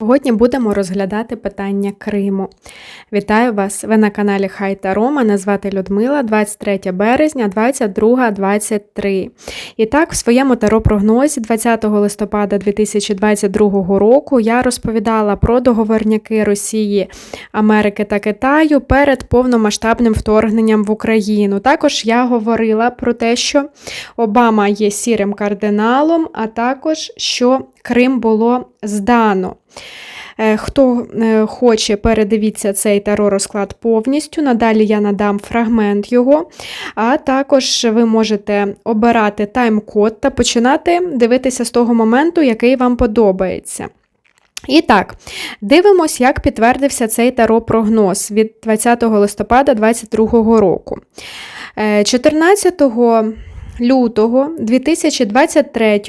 Сьогодні будемо розглядати питання Криму. Вітаю вас! Ви на каналі Хай Таро. Мене звати Людмила, 23 березня, 22.23. І так, в своєму таро-прогнозі 20 листопада 2022 року я розповідала про договорняки Росії, Америки та Китаю перед повномасштабним вторгненням в Україну. Також я говорила про те, що Обама є сірим кардиналом, а також що Крим було здано. Е, Хто е, хоче, передивіться цей таро розклад повністю. Надалі я надам фрагмент його, а також ви можете обирати тайм-код та починати дивитися з того моменту, який вам подобається. І так, дивимось, як підтвердився цей таро-прогноз від 20 листопада 2022 року. Е, 14 лютого 2023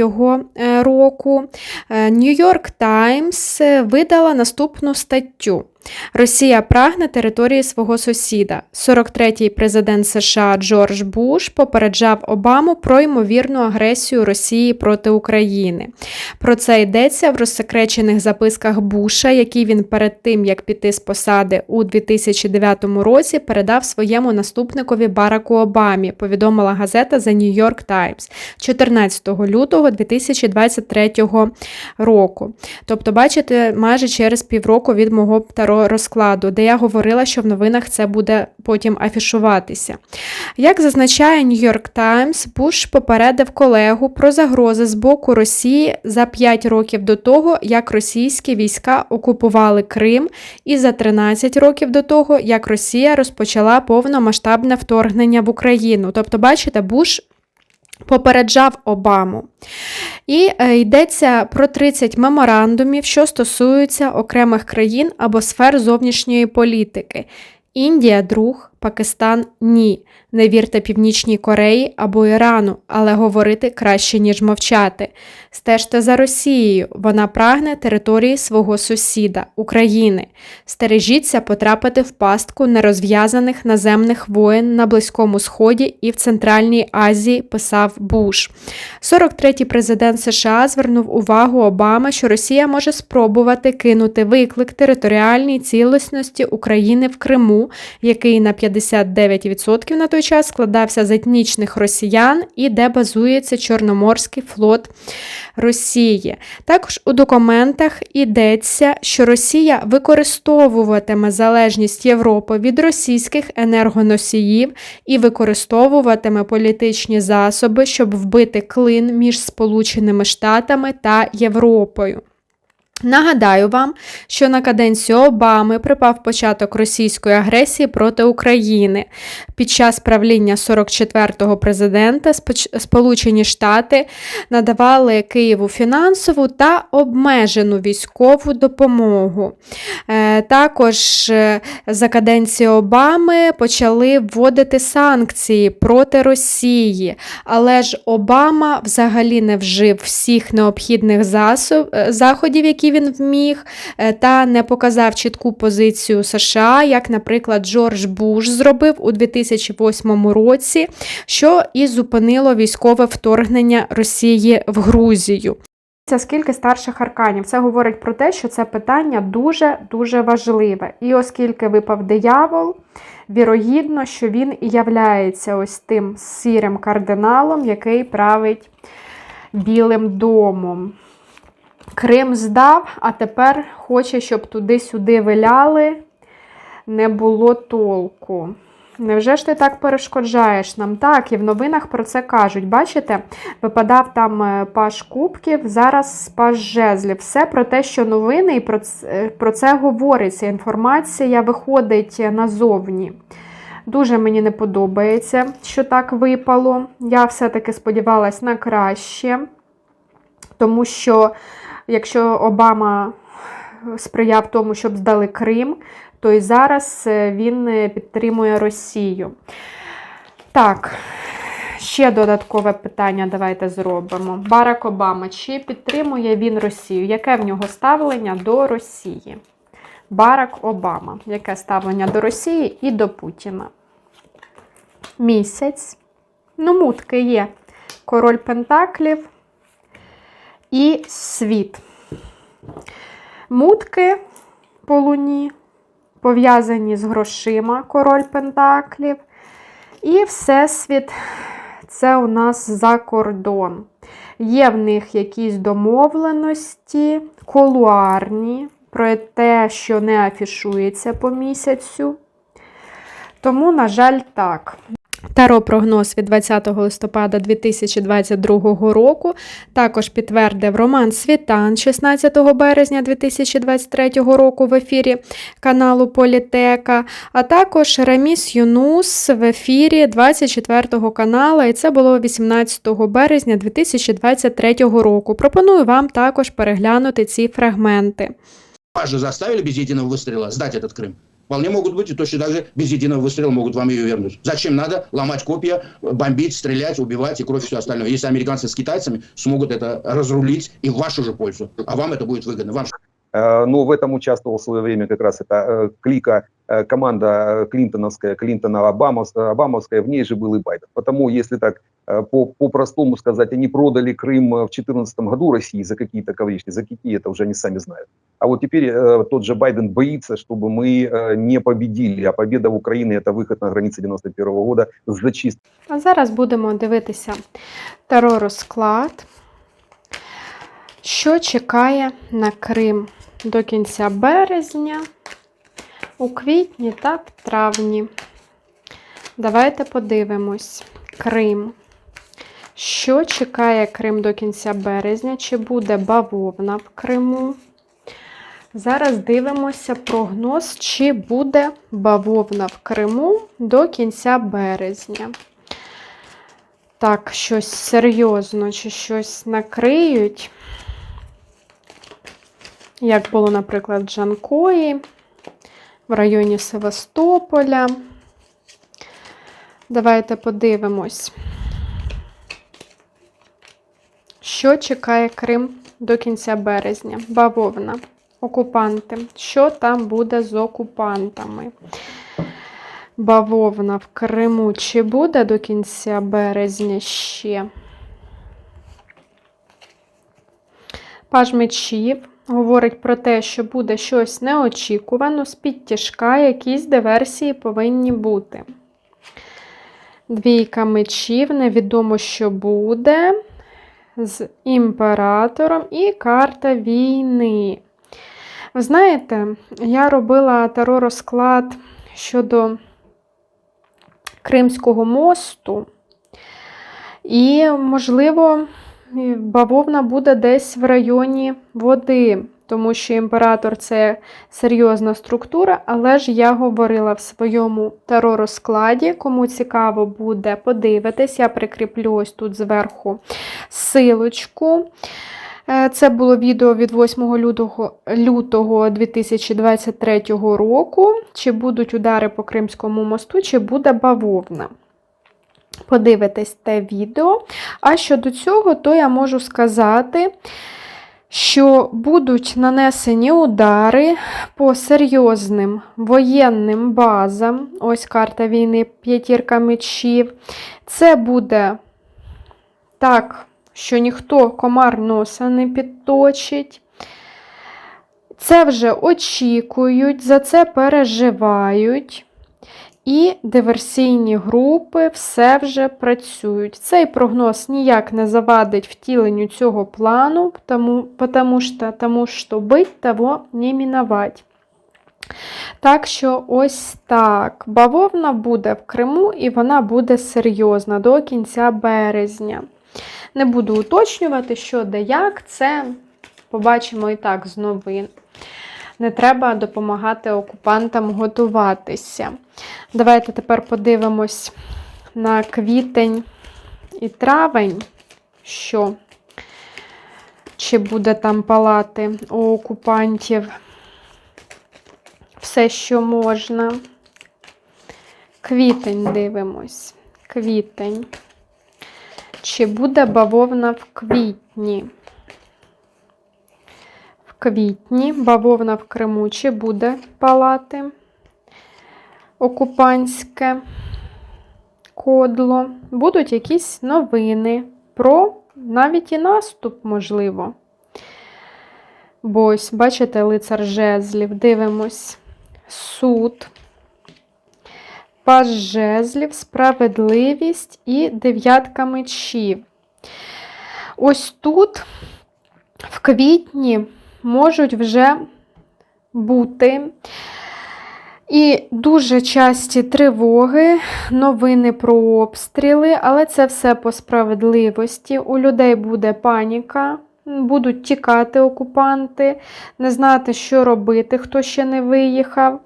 е, року New York Times видала наступну статтю. Росія прагне території свого сусіда. 43-й президент США Джордж Буш попереджав Обаму про ймовірну агресію Росії проти України. Про це йдеться в розсекречених записках Буша, які він перед тим, як піти з посади у 2009 році, передав своєму наступникові Бараку Обамі, повідомила газета The New York Times 14 лютого 2023 року. Тобто, бачите, майже через півроку від мого таро розкладу, де я говорила, що в новинах це буде потім афішуватися. Як зазначає York Times, Буш попередив колегу про загрози з боку Росії за 5 років до того, як російські війська окупували Крим, і за 13 років до того, як Росія розпочала повномасштабне вторгнення в Україну. Тобто, бачите, Буш попереджав Обаму. І е, йдеться про 30 меморандумів, що стосуються окремих країн або сфер зовнішньої політики. Індія друг, Пакистан ні. Не вірте Північній Кореї або Ірану, але говорити краще, ніж мовчати. Стежте за Росією, вона прагне території свого сусіда, України. Стережіться потрапити в пастку нерозв'язаних наземних воєн на Близькому Сході і в Центральній Азії, писав Буш. 43-й президент США звернув увагу Обами, що Росія може спробувати кинути виклик територіальній цілісності України в Криму, який на 59% на той час складався з етнічних росіян і де базується Чорноморський флот Росії. Також у документах йдеться, що Росія використовуватиме залежність Європи від російських енергоносіїв і використовуватиме політичні засоби, щоб вбити клин між Сполученими Штатами та Європою. Нагадаю вам, що на каденцію Обами припав початок російської агресії проти України. Під час правління 44-го президента Сполучені Штати надавали Києву фінансову та обмежену військову допомогу. Е, також е, за каденцію Обами почали вводити санкції проти Росії, але ж Обама взагалі не вжив всіх необхідних засоб, е, заходів, які він вміг, е, та не показав чітку позицію США, як, наприклад, Джордж Буш зробив у 2008 році, що і зупинило військове вторгнення Росії в Грузію. Скільки старших арканів, це говорить про те, що це питання дуже-дуже важливе. І оскільки випав диявол, вірогідно, що він і являється ось тим сірим кардиналом, який править Білим домом. Крим здав, а тепер хоче, щоб туди-сюди виляли, не було толку. Невже ж ти так перешкоджаєш нам? Так, і в новинах про це кажуть. Бачите, випадав там е, паш кубків, зараз паш жезлів. Все про те, що новини, і про це, про це говориться. Інформація виходить назовні. Дуже мені не подобається, що так випало. Я все-таки сподівалась на краще, тому що якщо Обама сприяв тому, щоб здали Крим, то і зараз е, він е, підтримує Росію. Так, ще додаткове питання давайте зробимо. Барак Обама, чи підтримує він Росію? Яке в нього ставлення до Росії? Барак Обама. Яке ставлення до Росії і до Путіна? Місяць. Ну, мутки є. Король Пентаклів і світ. Мутки по луні, пов'язані з грошима король Пентаклів. І Всесвіт це у нас за кордон. Є в них якісь домовленості, колуарні, про те, що не афішується по місяцю. Тому, на жаль, так. Таро прогноз від 20 листопада 2022 року також підтвердив Роман Світан 16 березня 2023 року в ефірі каналу Політека, а також Раміс Юнус в ефірі 24 каналу, і це було 18 березня 2023 року. Пропоную вам також переглянути ці фрагменти. Вас же заставили без единого выстрела сдать этот Крым. Вполне могут быть и точно так же без единого выстрела могут вам ее вернуть. Зачем надо ломать копья, бомбить, стрелять, убивать и кровь и все остальное? Если американцы с китайцами смогут это разрулить и в вашу же пользу, а вам это будет выгодно. Вам Но в этом участвовал в свое время как раз эта э, клика, э, команда э, клинтоновская, Клинтона Обамовская, Обамовская, в ней же был и Байден. Потому, если так э, по- по-простому сказать, они продали Крым э, в 2014 году России за какие-то ковришки, за какие это уже они сами знают. А вот теперь э, тот же Байден боится, чтобы мы э, не победили, а победа в Украине – это выход на границы 91 года с зачисткой А зараз будемо дивитися таро розклад, що чекає на Крим до кінця березня, у квітні та в травні. Давайте подивимось. Крим. Що чекає Крим до кінця березня? Чи буде бавовна в Криму? Зараз дивимося прогноз, чи буде бавовна в Криму до кінця березня. Так, щось серйозно, чи щось накриють. Як було, наприклад, в Джанкої, в районі Севастополя. Давайте подивимось, що чекає Крим до кінця березня. Бавовна. Окупанти. Що там буде з окупантами? Бавовна в Криму чи буде до кінця березня ще? Паж мечів говорить про те, що буде щось неочікувано, з-під тяжка, якісь диверсії повинні бути. Двійка мечів, невідомо, що буде. З імператором і карта війни. Ви знаєте, я робила таро розклад щодо Кримського мосту, і, можливо, бавовна буде десь в районі води, тому що імператор це серйозна структура, але ж я говорила в своєму таро розкладі. Кому цікаво буде подивитись, я прикріплю ось тут зверху силочку. Е, Це було відео від 8 лютого, лютого 2023 року. Чи будуть удари по Кримському мосту, чи буде бавовна. Подивитесь те відео. А щодо цього, то я можу сказати, що будуть нанесені удари по серйозним воєнним базам. Ось карта війни, п'ятірка мечів. Це буде так, що ніхто комар носа не підточить. Це вже очікують, за це переживають. І диверсійні групи все вже працюють. Цей прогноз ніяк не завадить втіленню цього плану, тому, тому що бить того не міновать. Так що ось так. Бавовна буде в Криму і вона буде серйозна до кінця березня. Не буду уточнювати, що де як, це побачимо і так з новин. Не треба допомагати окупантам готуватися. Давайте тепер подивимось на квітень і травень, що чи буде там палати у окупантів все, що можна. Квітень дивимось. Квітень. Чи буде бавовна в квітні? Квітні бавовна в Криму чи буде палати окупанське кодло. Будуть якісь новини про навіть і наступ, можливо. Бо ось, бачите, лицар жезлів, дивимось. Суд, паж жезлів, справедливість і дев'ятка мечів. Ось тут в квітні можуть вже бути і дуже часті тривоги, новини про обстріли, але це все по справедливості. У людей буде паніка, будуть тікати окупанти, не знати, що робити, хто ще не виїхав.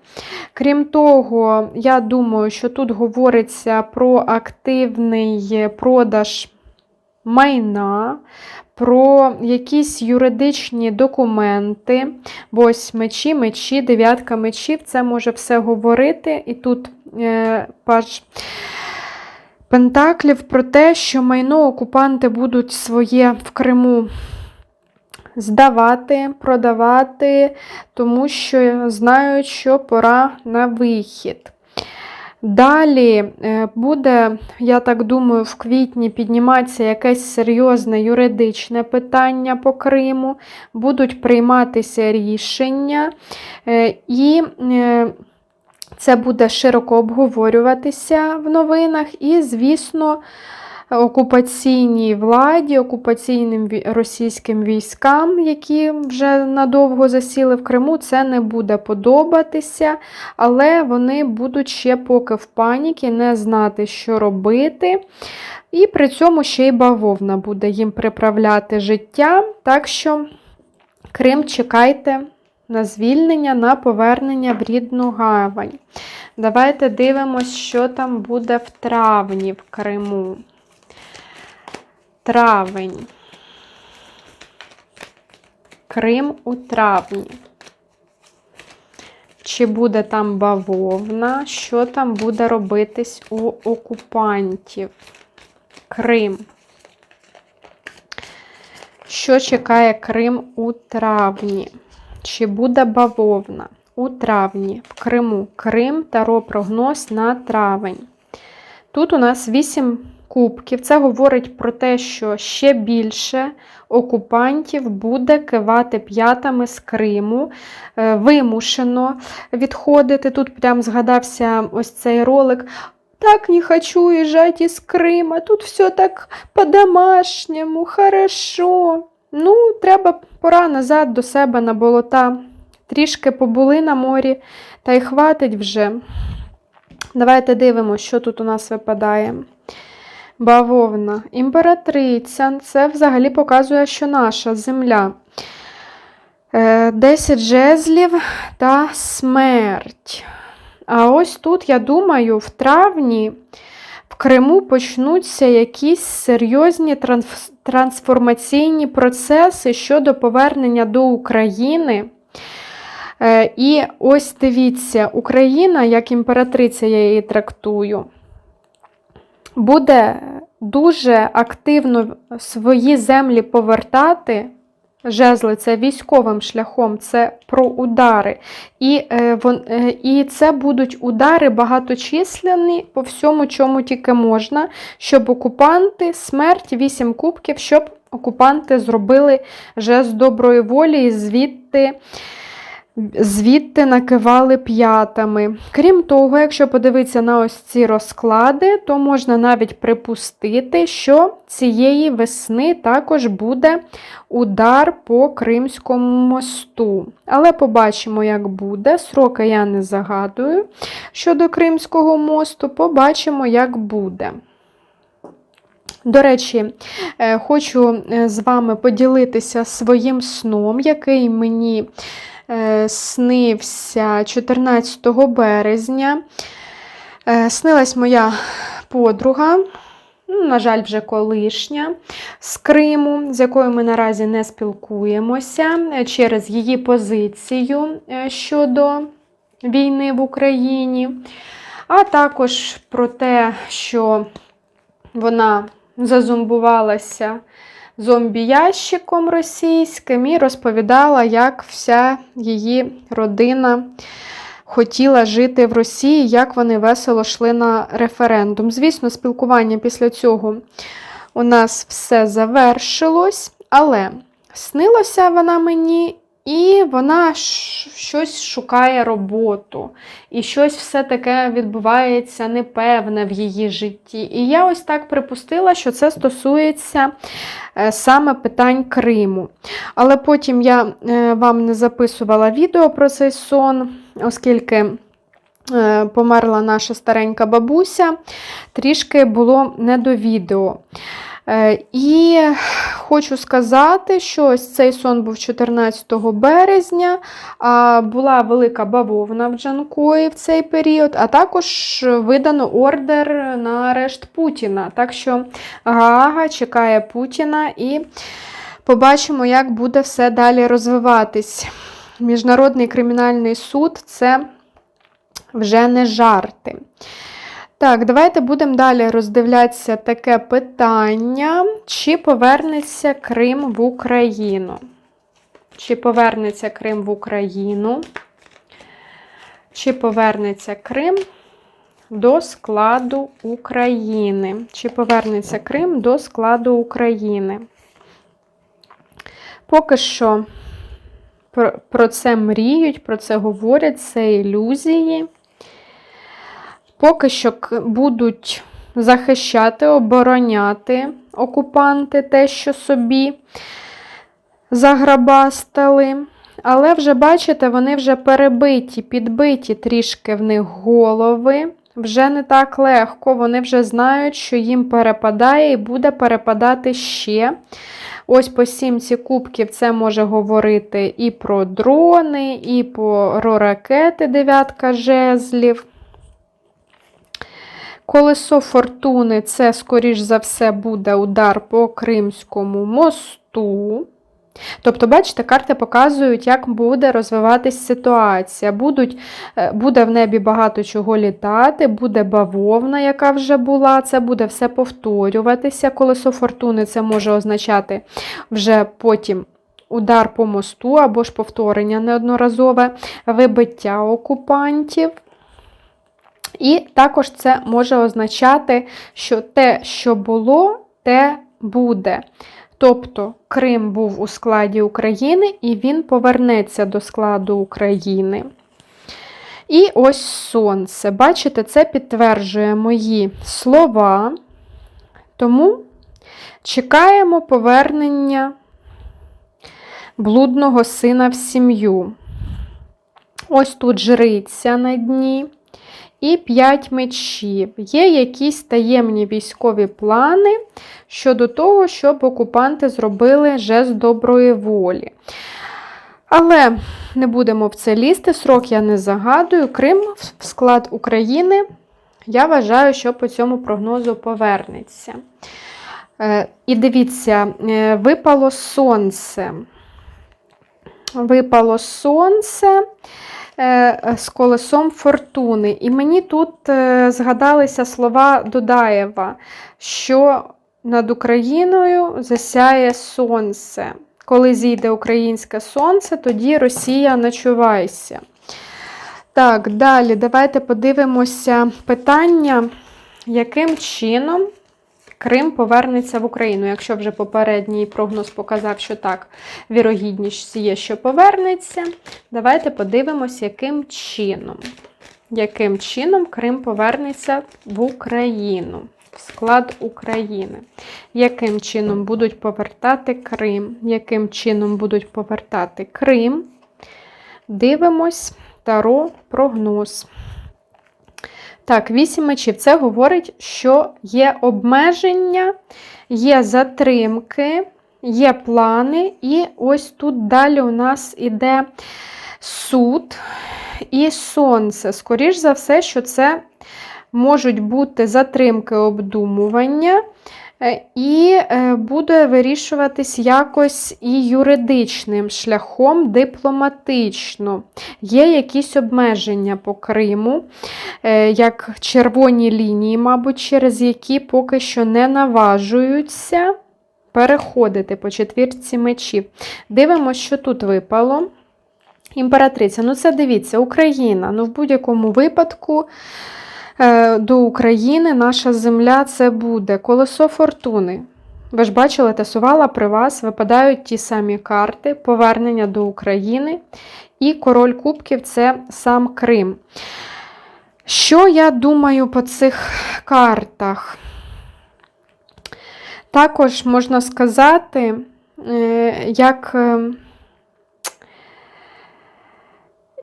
Крім того, я думаю, що тут говориться про активний продаж майна, про якісь юридичні документи. Бо ось мечі, мечі, дев'ятка мечів, це може все говорити. І тут е, паж Пентаклів про те, що майно окупанти будуть своє в Криму здавати, продавати, тому що знають, що пора на вихід. Далі е, буде, я так думаю, в квітні підніматися якесь серйозне юридичне питання по Криму, будуть прийматися рішення, е, і е, це буде широко обговорюватися в новинах. І, звісно, окупаційній владі, окупаційним російським військам, які вже надовго засіли в Криму, це не буде подобатися, але вони будуть ще поки в паніки, не знати, що робити. І при цьому ще й бавовна буде їм приправляти життя. Так що Крим чекайте на звільнення, на повернення в рідну гавань. Давайте дивимось, що там буде в травні в Криму. Травень. Крим у травні. Чи буде там бавовна? Що там буде робитись у окупантів? Крим. Що чекає Крим у травні? Чи буде бавовна? У травні в Криму. Крим Таро прогноз на травень. Тут у нас 8 кубків. Це говорить про те, що ще більше окупантів буде кивати п'ятами з Криму, е, вимушено відходити. Тут прям згадався ось цей ролик. Так не хочу уезжать из Крыма, тут все так по-домашньому, хорошо. Ну, треба пора назад до себе на болота. Трішки побули на морі, та й хватить вже. Давайте дивимося, що тут у нас випадає. Бавовна. Імператриця. Це взагалі показує, що наша земля. Е, 10 жезлів та смерть. А ось тут, я думаю, в травні в Криму почнуться якісь серйозні транс- трансформаційні процеси щодо повернення до України. Е, І ось дивіться, Україна, як імператриця, я її трактую, буде дуже активно свої землі повертати. Жезли це військовим шляхом, це про удари. І, е, е, і це будуть удари багаточисленні по всьому, чому тільки можна, щоб окупанти, смерть, вісім кубків, щоб окупанти зробили жест доброї волі і звідти. Звідти накивали п'ятами. Крім того, якщо подивитися на ось ці розклади, то можна навіть припустити, що цієї весни також буде удар по Кримському мосту. Але побачимо, як буде. Сроки я не загадую щодо Кримського мосту, побачимо, як буде. До речі, е, хочу е, з вами поділитися своїм сном, який мені снився 14 березня. Е, Снилась моя подруга, ну, на жаль, вже колишня з Криму, з якою ми наразі не спілкуємося е, через її позицію е, щодо війни в Україні, а також про те, що вона зазомбувалася зомбі-ящиком російським і розповідала, як вся її родина хотіла жити в Росії, як вони весело йшли на референдум. Звісно, спілкування після цього у нас все завершилось, але снилося вона мені і вона щось шукає роботу, і щось все таке відбувається непевне в її житті. І я ось так припустила, що це стосується е, саме питань Криму. Але потім я е, вам не записувала відео про цей сон, оскільки е, померла наша старенька бабуся, трішки було не до відео. Е, І хочу сказати, що ось цей сон був 14 березня, була велика бавовна в Джанкої в цей період, а також видано ордер на арешт Путіна. Так що Гаага чекає Путіна і побачимо, як буде все далі розвиватись. Міжнародний кримінальний суд це вже не жарти. Так, давайте будемо далі роздивлятися таке питання. Чи повернеться Крим в Україну? Чи повернеться Крим в Україну? Чи повернеться Крим до складу України? Чи повернеться Крим до складу України? Поки що про, це мріють, про це говорять, це ілюзії. Поки що будуть захищати, обороняти окупанти те, що собі заграбастали. Але вже, бачите, вони вже перебиті, підбиті трішки в них голови. Вже не так легко, вони вже знають, що їм перепадає і буде перепадати ще. Ось по сімці кубків це може говорити і про дрони, і про ракети дев'ятка жезлів. Колесо фортуни це, скоріш за все, буде удар по Кримському мосту. Тобто, бачите, карти показують, як буде розвиватись ситуація. Будуть, е, буде в небі багато чого літати, буде бавовна, яка вже була, це буде все повторюватися. Колесо фортуни це може означати вже потім удар по мосту або ж повторення неодноразове, вибиття окупантів. І також це може означати, що те, що було, те буде. Тобто Крим був у складі України і він повернеться до складу України. І ось сонце. Бачите, це підтверджує мої слова. Тому чекаємо повернення блудного сина в сім'ю. Ось тут жриця на дні. І 5 мечів. Є якісь таємні військові плани щодо того, щоб окупанти зробили жест доброї волі. Але не будемо в це лізти, срок я не загадую. Крим в склад України. Я вважаю, що по цьому прогнозу повернеться. Е, І дивіться, е, випало сонце. Випало сонце з колесом фортуни. І мені тут е, згадалися слова Дудаєва, що над Україною засяє сонце. Коли зійде українське сонце, тоді Росія начувайся. Так, далі давайте подивимося питання, яким чином Крим повернеться в Україну. Якщо вже попередній прогноз показав, що так, вірогідність є, що повернеться. Давайте подивимося, яким чином. Яким чином Крим повернеться в Україну, в склад України. Яким чином будуть повертати Крим? Яким чином будуть повертати Крим? Дивимось Таро прогноз. Так, вісім мечів. Це говорить, що є обмеження, є затримки, є плани, і ось тут далі у нас іде суд і сонце. Скоріш за все, що це можуть бути затримки обдумування. Е, І е, буде вирішуватись якось і юридичним шляхом дипломатично. Є якісь обмеження по Криму, е, як червоні лінії, мабуть, через які поки що не наважуються переходити по четвірці мечів. Дивимося, що тут випало. Імператриця, ну це дивіться, Україна. Ну, в будь-якому випадку до України наша земля це буде колесо фортуни. ви ж бачили, тасувала при вас, випадають ті самі карти, повернення до України. І король кубків це сам Крим. Що я думаю по цих картах? Також можна сказати, е, як, е,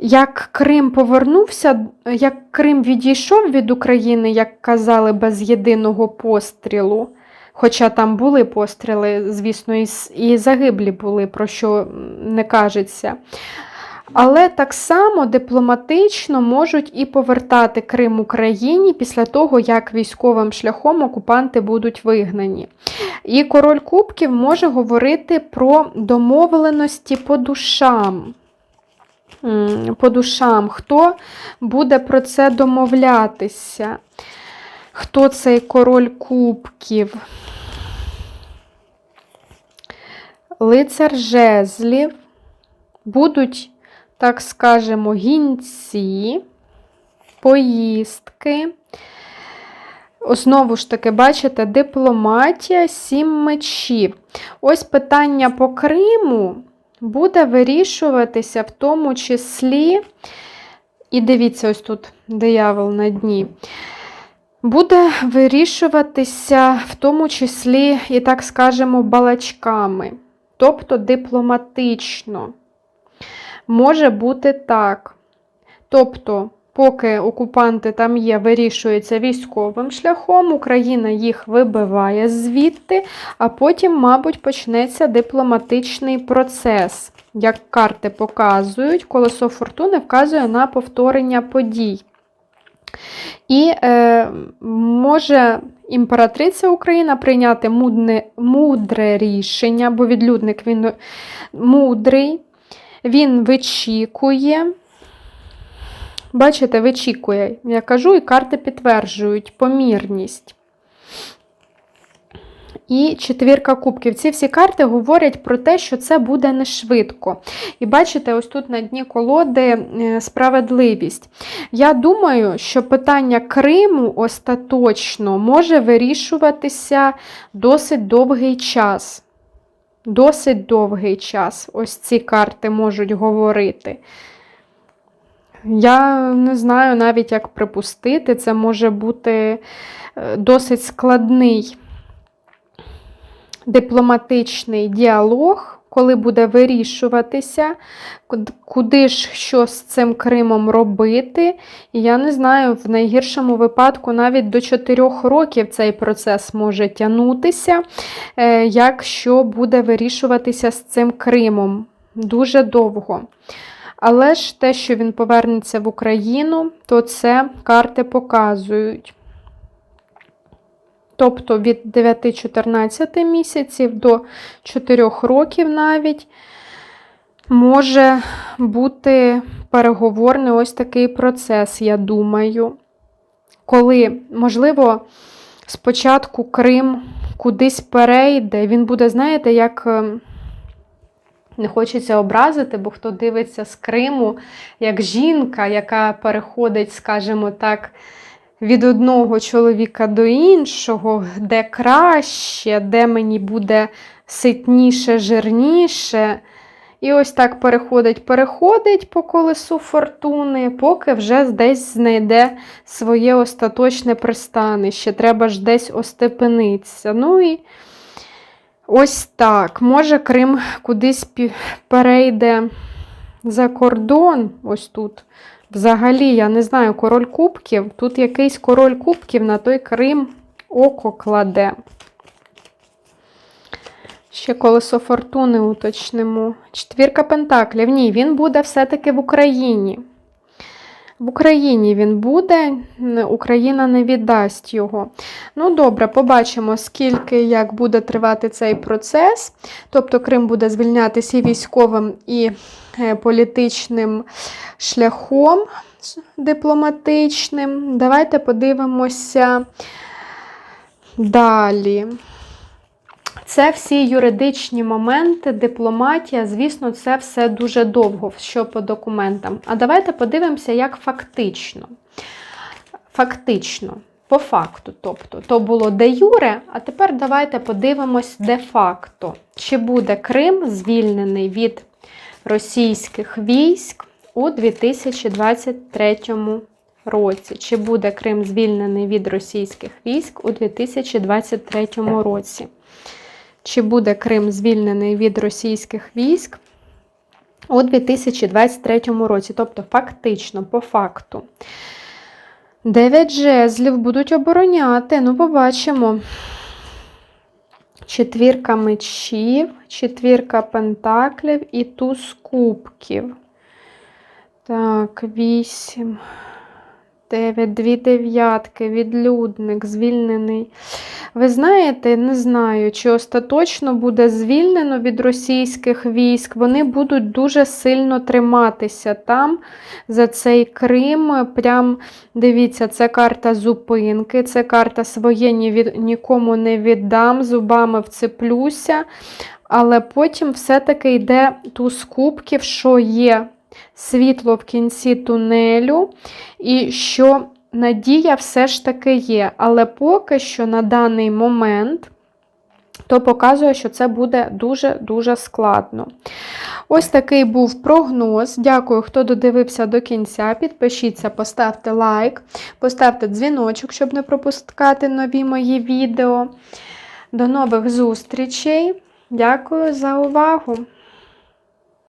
як Крим повернувся, як Крим відійшов від України, як казали, без єдиного пострілу. Хоча там були постріли, звісно, і, загиблі були, про що не кажеться. Але так само дипломатично можуть і повертати Крим Україні після того, як військовим шляхом окупанти будуть вигнані. І король Кубків може говорити про домовленості по душам. По душам, хто буде про це домовлятися? Хто цей король кубків? Лицар жезлів. Будуть, так скажемо, гінці, поїздки. Знову ж таки, бачите, дипломатія, сім мечів. Ось питання по Криму буде вирішуватися в тому числі, і дивіться, ось тут диявол на дні. Буде вирішуватися в тому числі, і так скажемо, балачками, тобто дипломатично. Може бути так. Тобто, поки окупанти там є, вирішується військовим шляхом, Україна їх вибиває звідти, а потім, мабуть, почнеться дипломатичний процес. Як карти показують, колесо фортуни вказує на повторення подій. І е, може імператриця Україна прийняти мудне, мудре рішення, бо відлюдник він мудрий, він вичікує. Бачите, вичікує, я кажу, і карти підтверджують помірність. І четвірка кубків. Ці всі карти говорять про те, що це буде не швидко. І бачите, ось тут на дні колоди е, справедливість. Я думаю, що питання Криму остаточно може вирішуватися досить довгий час. Досить довгий час. Ось ці карти можуть говорити. Я не знаю навіть, як припустити, це може бути е, досить складний дипломатичний діалог, коли буде вирішуватися, куди ж що з цим Кримом робити. І я не знаю, в найгіршому випадку навіть до 4 років цей процес може тягнутися, е, якщо буде вирішуватися з цим Кримом. Дуже довго. Але ж те, що він повернеться в Україну, то це карти показують. Тобто від 9-14 місяців до 4 років навіть може бути переговорний ось такий процес, я думаю. Коли, можливо, спочатку Крим кудись перейде, він буде, знаєте, як. Не хочеться образити, бо хто дивиться з Криму, як жінка, яка переходить, скажімо так, від одного чоловіка до іншого, де краще, де мені буде ситніше, жирніше. І ось так переходить, переходить по колесу фортуни, поки вже десь знайде своє остаточне пристанище. Треба ж десь остепенитися. Ну і ось так. Може, Крим кудись перейде за кордон, ось тут. Взагалі, я не знаю, король кубків. Тут якийсь король кубків на той Крим око кладе. Ще колесо фортуни уточнимо. Четвірка пентаклів. Ні, він буде все-таки в Україні. В Україні він буде, Україна не віддасть його. Ну, добре, побачимо, скільки як буде тривати цей процес. Тобто Крим буде звільнятися і військовим, і е, політичним шляхом дипломатичним. Давайте подивимося далі. Це всі юридичні моменти, дипломатія, звісно, це все дуже довго, що по документам. А давайте подивимося, як фактично. Фактично. по факту. Тобто, то було де юре, а тепер давайте подивимось де факто. Чи буде Крим звільнений від російських військ у 2023 році? Чи буде Крим звільнений від російських військ у 2023 році? Чи буде Крим звільнений від російських військ у 2023 році? Тобто, фактично, по факту. Дев'ять жезлів будуть обороняти. Ну, побачимо. Четвірка мечів, четвірка пентаклів і туз кубків. Так, вісім. Дев'ять, дві дев'ятки, відлюдник, звільнений. Ви знаєте, не знаю, чи остаточно буде звільнено від російських військ. Вони будуть дуже сильно триматися там за цей Крим. Прям дивіться, це карта зупинки, це карта своє ні нікому не віддам, зубами вцеплюся. Але потім все-таки йде туз кубків, що є світло в кінці тунелю, і що надія все ж таки є. Але поки що на даний момент то показує, що це буде дуже-дуже складно. Ось такий був прогноз. Дякую, хто додивився до кінця. Підпишіться, поставте лайк, поставте дзвіночок, щоб не пропускати нові мої відео. До нових зустрічей. Дякую за увагу!